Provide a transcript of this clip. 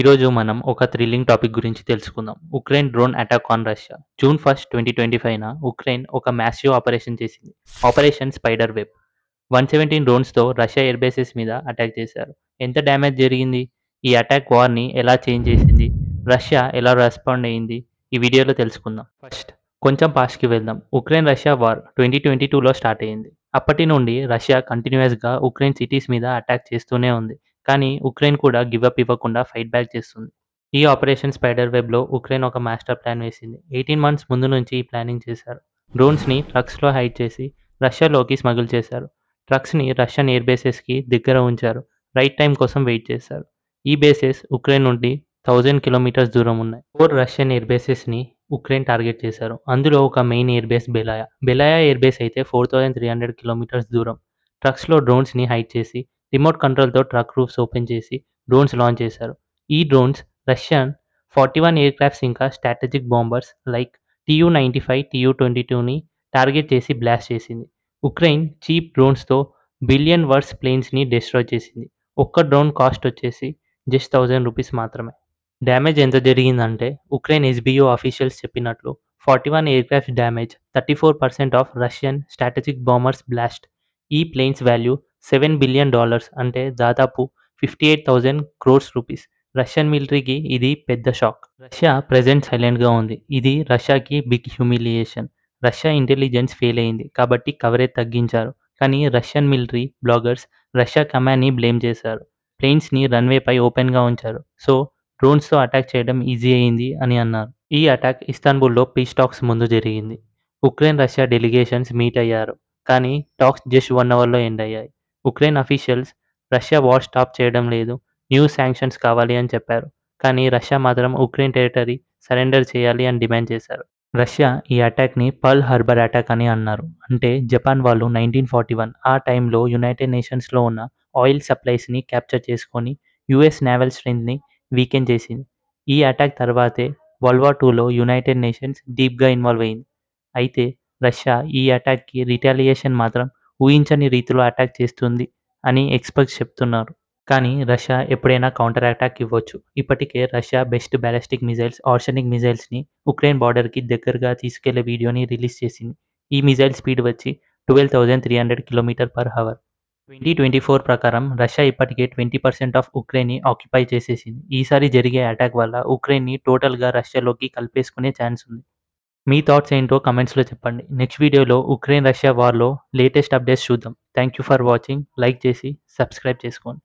ఈరోజు మనం ఒక థ్రిల్లింగ్ టాపిక్ గురించి తెలుసుకుందాం. Ukraine drone attack on Russia June first twenty twenty ఫైవ్న Ukraine ఒక మ్యాసివ్ ఆపరేషన్ చేసింది. Operation spider web one seventeen డ్రోన్స్తో Russia air bases మీద అటాక్ చేశారు. ఎంత డ్యామేజ్ జరిగింది? ఈ అటాక్ వార్ని ఎలా చేంజ్ చేసింది? రష్యా ఎలా రెస్పాండ్ అయ్యింది ఈ వీడియోలో తెలుసుకుందాం. ఫస్ట్ కొంచెం పాస్ట్కి వెళ్దాం. Ukraine Russia war twenty twenty టూలో స్టార్ట్ అయ్యింది అప్పటి నుండి రష్యా కంటిన్యూస్గా ఉక్రెయిన్ సిటీస్ మీద అటాక్ చేస్తూనే ఉంది. కానీ ఉక్రెయిన్ కూడా గివప్ ఇవ్వకుండా ఫైట్ బ్యాక్ చేస్తుంది. ఈ ఆపరేషన్ స్పైడర్ వెబ్లో ఉక్రెయిన్ ఒక మాస్టర్ ప్లాన్ వేసింది. ఎయిటీన్ మంత్స్ ముందు నుంచి ఈ ప్లానింగ్ చేశారు. డ్రోన్స్ని ట్రక్స్లో హైడ్ చేసి రష్యాలోకి స్మగుల్ చేశారు. ట్రక్స్ని రష్యన్ ఎయిర్ బేసెస్కి దగ్గర ఉంచారు. రైట్ టైం కోసం వెయిట్ చేశారు. ఈ బేసెస్ ఉక్రెయిన్ నుండి థౌజండ్ కిలోమీటర్స్ దూరం ఉన్నాయి. ఫోర్ రష్యన్ ఎయిర్ బేసెస్ని ఉక్రెయిన్ టార్గెట్ చేశారు. అందులో ఒక main air base Belaya Belaya air base అయితే four thousand three hundred kilometres దూరం. ట్రక్స్లో డ్రోన్స్ని హైట్ చేసి రిమోట్ కంట్రోల్తో ట్రక్ రూఫ్స్ ఓపెన్ చేసి డ్రోన్స్ లాంచ్ చేశారు. ఈ drones Russian forty one aircrafts ఇంకా strategic bombers like TU ninety five TU twenty టూని టార్గెట్ చేసి బ్లాస్ట్ చేసింది. ఉక్రెయిన్ చీప్ డ్రోన్స్తో బిలియన్ వర్స్ ప్లేన్స్ని డిస్ట్రాయ్ చేసింది. ఒక్క డ్రోన్ కాస్ట్ వచ్చేసి జస్ట్ థౌజండ్ రూపీస్ మాత్రమే. డ్యామేజ్ ఎంత జరిగిందంటే ఉక్రెయిన్ ఎస్బీఓ ఆఫీషియల్స్ చెప్పినట్లు forty one aircraft damage thirty four percent of Russian strategic bombers blast ఈ planes value seven billion dollars అంటే దాదాపు fifty eight thousand crores rupees. Russian మిలిటరీకి ఇది పెద్ద షాక్. రష్యా ప్రజెంట్ సైలెంట్గా ఉంది. ఇది రష్యాకి big humiliation. Russia intelligence fail అయింది కాబట్టి కవరేజ్ తగ్గించారు. కానీ రష్యన్ మిలిటరీ బ్లాగర్స్ రష్యా కమాండ్ని బ్లేమ్ చేశారు. ప్లేన్స్ని రన్వేపై ఓపెన్గా ఉంచారు. సో డ్రోన్స్తో అటాక్ చేయడం ఈజీ అయింది అని అన్నారు. ఈ అటాక్ ఇస్తాన్బుల్లో పీస్ టాక్స్ ముందు జరిగింది. ఉక్రెయిన్ రష్యా డెలిగేషన్స్ మీట్ అయ్యారు. కానీ టాక్స్ జస్ట్ వన్ అవర్లో ఎండ్ అయ్యాయి. Ukraine officials Russia war stop చేయడం లేదు న్యూ శాంక్షన్స్ కావాలి అని చెప్పారు. కానీ రష్యా మాత్రం ఉక్రెయిన్ టెరిటరీ సరెండర్ చేయాలి అని డిమాండ్ చేశారు. రష్యా ఈ అటాక్ని పర్ల్ హార్బర్ అటాక్ అని అన్నారు. అంటే జపాన్ వాళ్ళు నైన్టీన్ ఫార్టీ వన్ ఆ టైంలో యునైటెడ్ నేషన్స్లో ఉన్న ఆయిల్ సప్లైస్ని క్యాప్చర్ చేసుకొని యుఎస్ నేవల్ స్ట్రెంత్ని వీకెన్ చేసింది. ఈ అటాక్ తర్వాతే వరల్డ్ వార్ టూలో యునైటెడ్ నేషన్స్ డీప్గా ఇన్వాల్వ్ అయింది. అయితే రష్యా ఈ అటాక్కి రిటాలియేషన్ మాత్రం ఊహించని రీతిలో అటాక్ చేస్తుంది అని ఎక్స్పర్ట్స్ చెప్తున్నారు. కానీ రష్యా ఎప్పుడైనా కౌంటర్ అటాక్ ఇవ్వచ్చు. ఇప్పటికే Russia best ballistic missiles Oreshnik మిజైల్స్ని Ukraine బార్డర్కి దగ్గరగా తీసుకెళ్ళే వీడియోని రిలీజ్ చేసింది. ఈ మిజైల్ స్పీడ్ వచ్చి twelve thousand three hundred kilometre per hour twenty twenty four ప్రకారం రష్యా ఇప్పటికే ట్వంటీ పర్సెంట్ ఆఫ్ ఉక్రెయిన్ని ఆక్యుపై చేసేసింది. ఈసారి జరిగే అటాక్ వల్ల ఉక్రెయిన్ని టోటల్గా రష్యాలోకి కలిపేసుకునే ఛాన్స్ ఉంది. మీ థాట్స్ ఏంటో కమెంట్స్లో చెప్పండి. నెక్స్ట్ వీడియోలో ఉక్రెయిన్ రష్యా వార్లో లేటెస్ట్ అప్డేట్స్ చూద్దాం. Thank you for watching like చేసి సబ్స్క్రైబ్ చేసుకోండి.